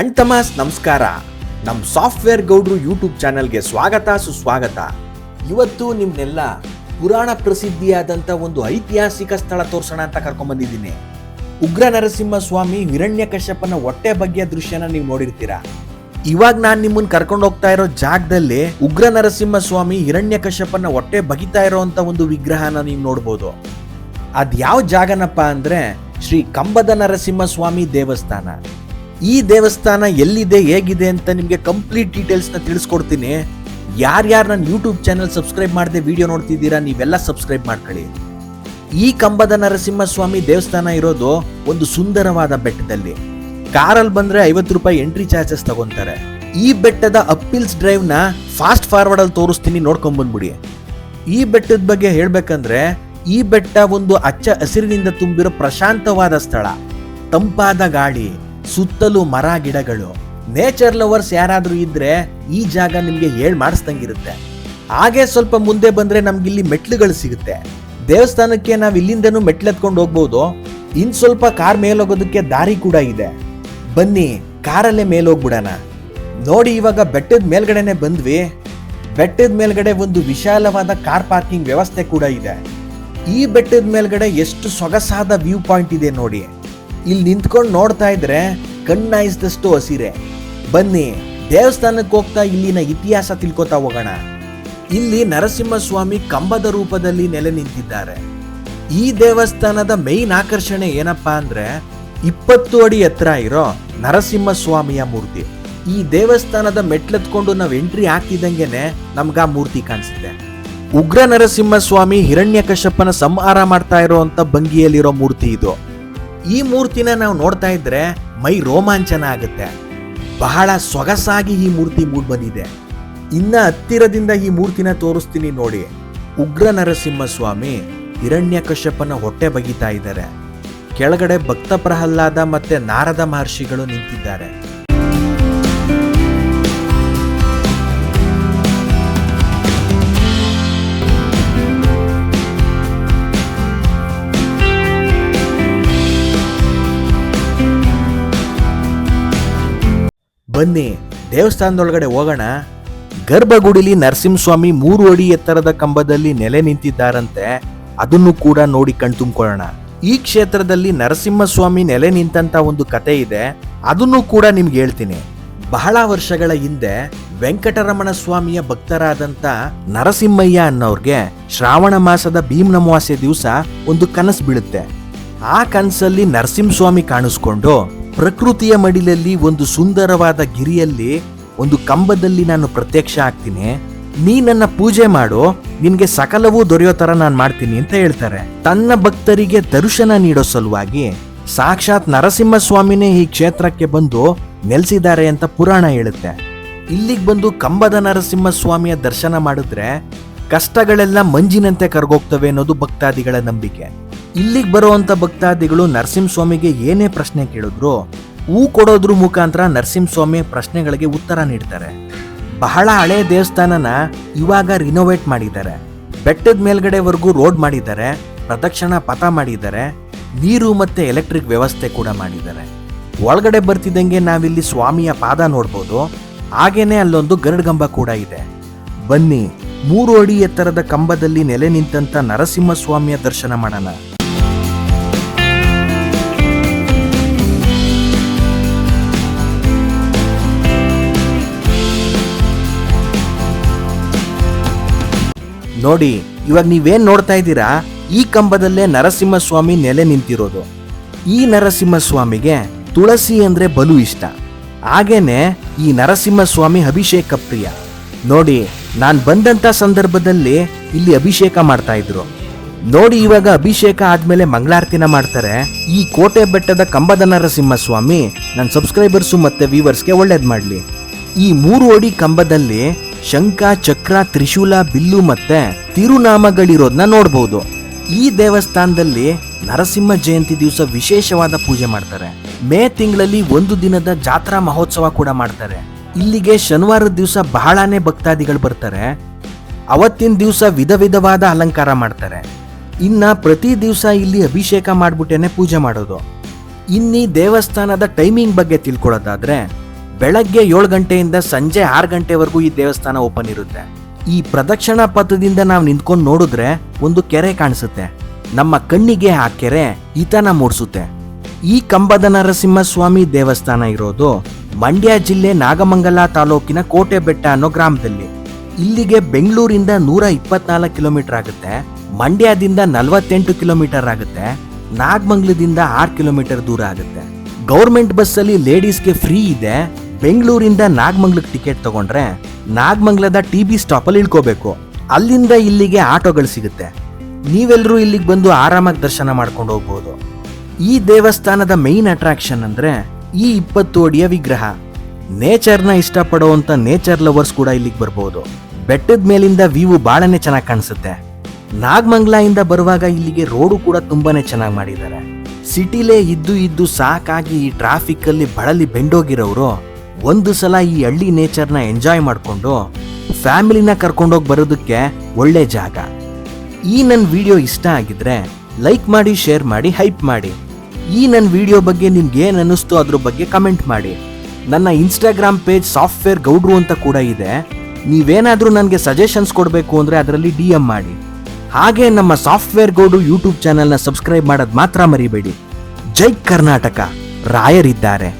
ಅಣ್ತಮಾಸ್ ನಮಸ್ಕಾರ. ನಮ್ಮ ಸಾಫ್ಟ್ವೇರ್ ಗೌಡ್ರು ಯೂಟ್ಯೂಬ್ ಚಾನಲ್ಗೆ ಸ್ವಾಗತ, ಸುಸ್ವಾಗತ. ಇವತ್ತು ನಿಮ್ಮನ್ನೆಲ್ಲ ಪುರಾಣ ಪ್ರಸಿದ್ಧಿಯಾದಂಥ ಒಂದು ಐತಿಹಾಸಿಕ ಸ್ಥಳ ತೋರ್ಸೋಣ ಅಂತ ಕರ್ಕೊಂಬಂದಿದ್ದೀನಿ. ಉಗ್ರ ನರಸಿಂಹ ಸ್ವಾಮಿ ಹಿರಣ್ಯಕಶ್ಯಪನ ಹೊಟ್ಟೆ ಬಗ್ಗೆ ದೃಶ್ಯನ ನೀವು ನೋಡಿರ್ತೀರಾ? ಇವಾಗ ನಾನು ನಿಮ್ಮನ್ನು ಕರ್ಕೊಂಡು ಹೋಗ್ತಾ ಇರೋ ಜಾಗದಲ್ಲಿ ಉಗ್ರ ನರಸಿಂಹ ಸ್ವಾಮಿ ಹಿರಣ್ಯ ಕಶ್ಯಪನ ಹೊಟ್ಟೆ ಬಗಿತಾ ಇರೋಂಥ ಒಂದು ವಿಗ್ರಹನ ನೀವು ನೋಡ್ಬೋದು. ಅದು ಯಾವ ಜಾಗನಪ್ಪ ಅಂದ್ರೆ ಶ್ರೀ ಕಂಬದ ನರಸಿಂಹ ಸ್ವಾಮಿ ದೇವಸ್ಥಾನ. ಈ ದೇವಸ್ಥಾನ ಎಲ್ಲಿದೆ, ಹೇಗಿದೆ ಅಂತ ನಿಮಗೆ ಕಂಪ್ಲೀಟ್ ಡೀಟೇಲ್ಸ್ನ ತಿಳಿಸ್ಕೊಡ್ತೀನಿ. ಯಾರ್ಯಾರು ನನ್ನ ಯೂಟ್ಯೂಬ್ ಚಾನಲ್ ಸಬ್ಸ್ಕ್ರೈಬ್ ಮಾಡದೆ ವಿಡಿಯೋ ನೋಡ್ತಿದ್ದೀರಾ, ನೀವೆಲ್ಲ ಸಬ್ಸ್ಕ್ರೈಬ್ ಮಾಡ್ಕೊಳ್ಳಿ. ಈ ಕಂಬದ ನರಸಿಂಹಸ್ವಾಮಿ ದೇವಸ್ಥಾನ ಇರೋದು ಒಂದು ಸುಂದರವಾದ ಬೆಟ್ಟದಲ್ಲಿ. ಕಾರಲ್ಲಿ ಬಂದರೆ ಐವತ್ತು ರೂಪಾಯಿ ಎಂಟ್ರಿ ಚಾರ್ಜಸ್ ತಗೊಂತಾರೆ. ಈ ಬೆಟ್ಟದ ಅಪ್ಪಿಲ್ಸ್ ಡ್ರೈವ್ನ ಫಾಸ್ಟ್ ಫಾರ್ವರ್ಡಲ್ಲಿ ತೋರಿಸ್ತೀನಿ ನೋಡ್ಕೊಂಬಂದ್ಬಿಡಿ ಈ ಬೆಟ್ಟದ ಬಗ್ಗೆ ಹೇಳಬೇಕಂದ್ರೆ, ಈ ಬೆಟ್ಟ ಒಂದು ಅಚ್ಚ ಹಸಿರಿನಿಂದ ತುಂಬಿರೋ ಪ್ರಶಾಂತವಾದ ಸ್ಥಳ. ತಂಪಾದ ಗಾಳಿ. ಸುತ್ತಲೂ ಮರ ಗಿಡಗಳು. ನೇಚರ್ ಲವರ್ಸ್ ಯಾರಾದರೂ ಇದ್ರೆ ಈ ಜಾಗ ನಿಮಗೆ ಹೇಳ್ ಮಾಡಿಸ್ದಂಗಿರುತ್ತೆ. ಹಾಗೆ ಸ್ವಲ್ಪ ಮುಂದೆ ಬಂದ್ರೆ ನಮ್ಗೆ ಇಲ್ಲಿ ಮೆಟ್ಲುಗಳು ಸಿಗುತ್ತೆ. ದೇವಸ್ಥಾನಕ್ಕೆ ನಾವ್ ಇಲ್ಲಿಂದನೂ ಮೆಟ್ಲೆತ್ಕೊಂಡು ಹೋಗ್ಬೋದು. ಇನ್ ಸ್ವಲ್ಪ ಕಾರ್ ಮೇಲೋಗೋದಕ್ಕೆ ದಾರಿ ಕೂಡ ಇದೆ. ಬನ್ನಿ, ಕಾರಲ್ಲೇ ಮೇಲೋಗ್ಬಿಡೋಣ. ನೋಡಿ ಇವಾಗ ಬೆಟ್ಟದ ಮೇಲ್ಗಡೆನೆ ಬಂದ್ವಿ. ಬೆಟ್ಟದ ಮೇಲ್ಗಡೆ ಒಂದು ವಿಶಾಲವಾದ ಕಾರ್ ಪಾರ್ಕಿಂಗ್ ವ್ಯವಸ್ಥೆ ಕೂಡ ಇದೆ. ಈ ಬೆಟ್ಟದ ಮೇಲ್ಗಡೆ ಎಷ್ಟು ಸೊಗಸಾದ ವ್ಯೂ ಪಾಯಿಂಟ್ ಇದೆ ನೋಡಿ. ಇಲ್ಲಿ ನಿಂತ್ಕೊಂಡು ನೋಡ್ತಾ ಇದ್ರೆ ಕಣ್ಣಾಯಿಸಿದಷ್ಟು ಹಸಿರೆ ಬನ್ನಿ, ದೇವಸ್ಥಾನಕ್ಕೆ ಹೋಗ್ತಾ ಇಲ್ಲಿನ ಇತಿಹಾಸ ತಿಳ್ಕೊತಾ ಹೋಗೋಣ. ಇಲ್ಲಿ ನರಸಿಂಹಸ್ವಾಮಿ ಕಂಬದ ರೂಪದಲ್ಲಿ ನೆಲೆ ನಿಂತಿದ್ದಾರೆ. ಈ ದೇವಸ್ಥಾನದ ಮೇನ್ ಆಕರ್ಷಣೆ ಏನಪ್ಪಾ ಅಂದ್ರೆ ಇಪ್ಪತ್ತು ಅಡಿ ಎತ್ತರ ಇರೋ ನರಸಿಂಹ ಸ್ವಾಮಿಯ ಮೂರ್ತಿ. ಈ ದೇವಸ್ಥಾನದ ಮೆಟ್ಲೆತ್ಕೊಂಡು ನಾವು ಎಂಟ್ರಿ ಹಾಕಿದಂಗೆನೆ ನಮ್ಗ ಆ ಮೂರ್ತಿ ಕಾಣಿಸುತ್ತೆ. ಉಗ್ರ ನರಸಿಂಹ ಸ್ವಾಮಿ ಹಿರಣ್ಯಕಶ್ಯಪನ ಸಂಹಾರ ಮಾಡ್ತಾ ಇರೋವಂಥ ಭಂಗಿಯಲ್ಲಿರೋ ಮೂರ್ತಿ ಇದು. ಈ ಮೂರ್ತಿನ ನಾವು ನೋಡ್ತಾ ಇದ್ರೆ ಮೈ ರೋಮಾಂಚನ ಆಗುತ್ತೆ. ಬಹಳ ಸೊಗಸಾಗಿ ಈ ಮೂರ್ತಿ ಮೂಡ್ ಬಂದಿದೆ. ಇನ್ನ ಹತ್ತಿರದಿಂದ ಈ ಮೂರ್ತಿನ ತೋರಿಸ್ತೀನಿ ನೋಡಿ. ಉಗ್ರ ನರಸಿಂಹ ಸ್ವಾಮಿ ಹಿರಣ್ಯಕಶ್ಯಪನ ಹೊಟ್ಟೆ ಬಗಿತಾ ಇದ್ದಾರೆ. ಕೆಳಗಡೆ ಭಕ್ತ ಪ್ರಹ್ಲಾದ ಮತ್ತೆ ನಾರದ ಮಹರ್ಷಿಗಳು ನಿಂತಿದ್ದಾರೆ. ಬನ್ನಿ, ದೇವಸ್ಥಾನದೊಳಗಡೆ ಹೋಗೋಣ. ಗರ್ಭಗುಡಿಲಿ ನರಸಿಂಹಸ್ವಾಮಿ ಮೂರು ಅಡಿ ಎತ್ತರದ ಕಂಬದಲ್ಲಿ ನೆಲೆ ನಿಂತಿದ್ದಾರಂತೆ, ಅದನ್ನು ಕೂಡ ನೋಡಿ ಕಣ್ತುಂಬ್ಕೊಳ್ಳೋಣ ಈ ಕ್ಷೇತ್ರದಲ್ಲಿ ನರಸಿಂಹಸ್ವಾಮಿ ನೆಲೆ ನಿಂತಂತ ಒಂದು ಕತೆ ಇದೆ, ಅದನ್ನು ಕೂಡ ನಿಮ್ಗೆ ಹೇಳ್ತೀನಿ. ಬಹಳ ವರ್ಷಗಳ ಹಿಂದೆ ವೆಂಕಟರಮಣ ಸ್ವಾಮಿಯ ಭಕ್ತರಾದಂತ ನರಸಿಂಹಯ್ಯ ಅನ್ನೋರ್ಗೆ ಶ್ರಾವಣ ಮಾಸದ ಭೀಮ್ ದಿವಸ ಒಂದು ಕನಸು ಬೀಳುತ್ತೆ. ಆ ಕನಸಲ್ಲಿ ನರಸಿಂಹಸ್ವಾಮಿ ಕಾಣಿಸ್ಕೊಂಡು ಪ್ರಕೃತಿಯ ಮಡಿಲಲ್ಲಿ ಒಂದು ಸುಂದರವಾದ ಗಿರಿಯಲ್ಲಿ ಒಂದು ಕಂಬದಲ್ಲಿ ನಾನು ಪ್ರತ್ಯಕ್ಷ ಆಗ್ತೀನಿ. ನೀ ನನ್ನ ಪೂಜೆ ಮಾಡು, ನಿನ್ಗೆ ಸಕಲವೂ ದೊರೆಯೋ ತರ ನಾನು ಮಾಡ್ತೀನಿ ಅಂತ ಹೇಳ್ತಾರೆ. ತನ್ನ ಭಕ್ತರಿಗೆ ದರ್ಶನ ನೀಡೋ ಸಲುವಾಗಿ ಸಾಕ್ಷಾತ್ ನರಸಿಂಹ ಸ್ವಾಮಿನೇ ಈ ಕ್ಷೇತ್ರಕ್ಕೆ ಬಂದು ನೆಲೆಸಿದ್ದಾರೆ ಅಂತ ಪುರಾಣ ಹೇಳುತ್ತೆ. ಇಲ್ಲಿಗೆ ಬಂದು ಕಂಬದ ನರಸಿಂಹ ಸ್ವಾಮಿಯ ದರ್ಶನ ಮಾಡಿದ್ರೆ ಕಷ್ಟಗಳೆಲ್ಲ ಮಂಜಿನಂತೆ ಕರ್ಗೋಗ್ತವೆ ಅನ್ನೋದು ಭಕ್ತಾದಿಗಳ ನಂಬಿಕೆ. ಇಲ್ಲಿಗೆ ಬರುವಂತ ಭಕ್ತಾದಿಗಳು ನರಸಿಂಹಸ್ವಾಮಿಗೆ ಏನೇ ಪ್ರಶ್ನೆ ಕೇಳಿದ್ರು ಹೂ ಕೊಡೋದ್ರ ಮುಖಾಂತರ ನರಸಿಂಹಸ್ವಾಮಿ ಪ್ರಶ್ನೆಗಳಿಗೆ ಉತ್ತರ ನೀಡ್ತಾರೆ. ಬಹಳ ಹಳೆ ದೇವಸ್ಥಾನನ ಇವಾಗ ರಿನೋವೇಟ್ ಮಾಡಿದ್ದಾರೆ. ಬೆಟ್ಟದ ಮೇಲ್ಗಡೆವರೆಗೂ ರೋಡ್ ಮಾಡಿದ್ದಾರೆ, ಪ್ರದಕ್ಷಿಣ ಪಥ ಮಾಡಿದ್ದಾರೆ, ನೀರು ಮತ್ತೆ ಎಲೆಕ್ಟ್ರಿಕ್ ವ್ಯವಸ್ಥೆ ಕೂಡ ಮಾಡಿದ್ದಾರೆ. ಒಳಗಡೆ ಬರ್ತಿದ್ದಂಗೆ ನಾವಿಲ್ಲಿ ಸ್ವಾಮಿಯ ಪಾದ ನೋಡ್ಬೋದು, ಹಾಗೇನೆ ಅಲ್ಲೊಂದು ಗರುಡ್ಗಂಬ ಕೂಡ ಇದೆ. ಬನ್ನಿ, ಮೂರು ಅಡಿ ಎತ್ತರದ ಕಂಬದಲ್ಲಿ ನೆಲೆ ನಿಂತಂತ ನರಸಿಂಹಸ್ವಾಮಿಯ ದರ್ಶನ ಮಾಡೋಣ. ನೋಡಿ, ಇವಾಗ ನೀವೇನ್ ನೋಡ್ತಾ ಇದ್ದೀರಾ? ಈ ಕಂಬದಲ್ಲೇ ನರಸಿಂಹ ಸ್ವಾಮಿ ನೆಲೆ ನಿಂತಿರೋದು. ಈ ನರಸಿಂಹ ಸ್ವಾಮಿಗೆ ತುಳಸಿ ಅಂದ್ರೆ ಬಲು ಇಷ್ಟ. ಹಾಗೇನೆ ಈ ನರಸಿಂಹ ಸ್ವಾಮಿ ಅಭಿಷೇಕ ಪ್ರಿಯ. ನೋಡಿ, ನಾನ್ ಬಂದಂತ ಸಂದರ್ಭದಲ್ಲಿ ಇಲ್ಲಿ ಅಭಿಷೇಕ ಮಾಡ್ತಾ ಇದ್ರು. ನೋಡಿ, ಇವಾಗ ಅಭಿಷೇಕ ಆದ್ಮೇಲೆ ಮಂಗಳಾರತಿನ ಮಾಡ್ತಾರೆ. ಈ ಕೋಟೆ ಬೆಟ್ಟದ ಕಂಬದ ನರಸಿಂಹಸ್ವಾಮಿ ನನ್ನ ಸಬ್ಸ್ಕ್ರೈಬರ್ಸು ಮತ್ತೆ ವ್ಯೂವರ್ಸ್ಗೆ ಒಳ್ಳೇದ್ ಮಾಡ್ಲಿ. ಈ ಮೂರು ಅಡಿ ಕಂಬದಲ್ಲಿ ಶಂಖ, ಚಕ್ರ, ತ್ರಿಶೂಲ, ಬಿಲ್ಲು ಮತ್ತೆ ತಿರುನಾಮಗಳಿರೋದನ್ನ ನೋಡ್ಬೋದು. ಈ ದೇವಸ್ಥಾನದಲ್ಲಿ ನರಸಿಂಹ ಜಯಂತಿ ದಿವಸ ವಿಶೇಷವಾದ ಪೂಜೆ ಮಾಡ್ತಾರೆ. ಮೇ ತಿಂಗಳಲ್ಲಿ ಒಂದು ದಿನದ ಜಾತ್ರಾ ಮಹೋತ್ಸವ ಕೂಡ ಮಾಡ್ತಾರೆ. ಇಲ್ಲಿಗೆ ಶನಿವಾರದ ದಿವಸ ಬಹಳಾನೇ ಭಕ್ತಾದಿಗಳು ಬರ್ತಾರೆ. ಅವತ್ತಿನ ದಿವಸ ವಿಧ ವಿಧವಾದ ಅಲಂಕಾರ ಮಾಡ್ತಾರೆ. ಇನ್ನ ಪ್ರತಿ ದಿವಸ ಇಲ್ಲಿ ಅಭಿಷೇಕ ಮಾಡ್ಬಿಟ್ಟೇನೆ ಪೂಜೆ ಮಾಡೋದು. ಇನ್ನಿ ದೇವಸ್ಥಾನದ ಟೈಮಿಂಗ್ ಬಗ್ಗೆ ತಿಳ್ಕೊಳ್ಳೋದಾದ್ರೆ ಬೆಳಗ್ಗೆ ಏಳು ಗಂಟೆಯಿಂದ ಸಂಜೆ ಆರು ಗಂಟೆವರೆಗೂ ಈ ದೇವಸ್ಥಾನ ಓಪನ್ ಇರುತ್ತೆ. ಈ ಪ್ರದಕ್ಷಿಣಾ ಪಥದಿಂದ ನಾವು ನಿಂತ್ಕೊಂಡು ನೋಡಿದ್ರೆ ಒಂದು ಕೆರೆ ಕಾಣಿಸುತ್ತೆ. ನಮ್ಮ ಕಣ್ಣಿಗೆ ಆ ಕೆರೆ ಈತನ ಮೂಡಿಸುತ್ತೆ. ಈ ಕಂಬದ ನರಸಿಂಹಸ್ವಾಮಿ ದೇವಸ್ಥಾನ ಇರೋದು ಮಂಡ್ಯ ಜಿಲ್ಲೆ ನಾಗಮಂಗಲ ತಾಲೂಕಿನ ಕೋಟೆ ಬೆಟ್ಟ ಅನ್ನೋ ಗ್ರಾಮದಲ್ಲಿ. ಇಲ್ಲಿಗೆ ಬೆಂಗಳೂರಿಂದ ನೂರ ಇಪ್ಪತ್ನಾಲ್ಕು ಕಿಲೋಮೀಟರ್ ಆಗುತ್ತೆ. ಮಂಡ್ಯದಿಂದ ನಲವತ್ತೆಂಟು ಕಿಲೋಮೀಟರ್ ಆಗುತ್ತೆ. ನಾಗಮಂಗ್ಲದಿಂದ ಆರು ಕಿಲೋಮೀಟರ್ ದೂರ ಆಗುತ್ತೆ. ಗೌರ್ಮೆಂಟ್ ಬಸ್ಸಲ್ಲಿ ಲೇಡೀಸ್ಗೆ ಫ್ರೀ ಇದೆ. ಬೆಂಗಳೂರಿಂದ ನಾಗಮಂಗ್ಲಕ್ಕೆ ಟಿಕೆಟ್ ತಗೊಂಡ್ರೆ ನಾಗಮಂಗ್ಲದ ಟಿ ಬಿ ಸ್ಟಾಪಲ್ಲಿ ಇಳ್ಕೋಬೇಕು. ಅಲ್ಲಿಂದ ಇಲ್ಲಿಗೆ ಆಟೋಗಳು ಸಿಗುತ್ತೆ. ನೀವೆಲ್ಲರೂ ಇಲ್ಲಿಗೆ ಬಂದು ಆರಾಮಾಗಿ ದರ್ಶನ ಮಾಡ್ಕೊಂಡು ಹೋಗ್ಬೋದು. ಈ ದೇವಸ್ಥಾನದ ಮೇನ್ ಅಟ್ರಾಕ್ಷನ್ ಅಂದರೆ ಈ ಇಪ್ಪತ್ತು ಅಡಿಯ ವಿಗ್ರಹ. ನೇಚರ್ನ ಇಷ್ಟಪಡುವಂಥ ನೇಚರ್ ಲವರ್ಸ್ ಕೂಡ ಇಲ್ಲಿಗೆ ಬರ್ಬೋದು. ಬೆಟ್ಟದ ಮೇಲಿಂದ ವ್ಯೂ ಭಾಳನೇ ಚೆನ್ನಾಗಿ ಕಾಣಿಸುತ್ತೆ. ನಾಗಮಂಗ್ಲಾಯಿಂದ ಬರುವಾಗ ಇಲ್ಲಿಗೆ ರೋಡು ಕೂಡ ತುಂಬಾನೇ ಚೆನ್ನಾಗಿ ಮಾಡಿದ್ದಾರೆ. ಸಿಟಿಲೇ ಇದ್ದು ಇದ್ದು ಸಾಕಾಗಿ ಈ ಟ್ರಾಫಿಕ್ ಅಲ್ಲಿ ಬಳಲಿ ಬೆಂಡೋಗಿರೋರು ಒಂದು ಸಲ ಈ ಹಳ್ಳಿ ನೇಚರ್ನ ಎಂಜಾಯ್ ಮಾಡಿಕೊಂಡು ಫ್ಯಾಮಿಲಿನ ಕರ್ಕೊಂಡೋಗಿ ಬರೋದಕ್ಕೆ ಒಳ್ಳೆ ಜಾಗ. ಈ ನನ್ನ ವಿಡಿಯೋ ಇಷ್ಟ ಆಗಿದ್ರೆ ಲೈಕ್ ಮಾಡಿ ಶೇರ್ ಮಾಡಿ ಹೈಪ್ ಮಾಡಿ. ಈ ನನ್ನ ವಿಡಿಯೋ ಬಗ್ಗೆ ನಿಮ್ಗೆ ಏನು ಅನ್ನಿಸ್ತು ಅದ್ರ ಬಗ್ಗೆ ಕಮೆಂಟ್ ಮಾಡಿ. ನನ್ನ ಇನ್ಸ್ಟಾಗ್ರಾಮ್ ಪೇಜ್ ಸಾಫ್ಟ್ವೇರ್ ಗೌಡ್ರು ಅಂತ ಕೂಡ ಇದೆ. ನೀವೇನಾದರೂ ನನಗೆ ಸಜೆಷನ್ಸ್ ಕೊಡಬೇಕು ಅಂದರೆ ಅದರಲ್ಲಿ ಡಿ ಎಂ ಮಾಡಿ. ಹಾಗೆ ನಮ್ಮ ಸಾಫ್ಟ್ವೇರ್ ಗೌಡ್ರು ಯೂಟ್ಯೂಬ್ ಚಾನಲ್ನ ಸಬ್ಸ್ಕ್ರೈಬ್ ಮಾಡೋದು ಮಾತ್ರ ಮರಿಬೇಡಿ. ಜೈ ಕರ್ನಾಟಕ. ರಾಯರಿದ್ದಾರೆ.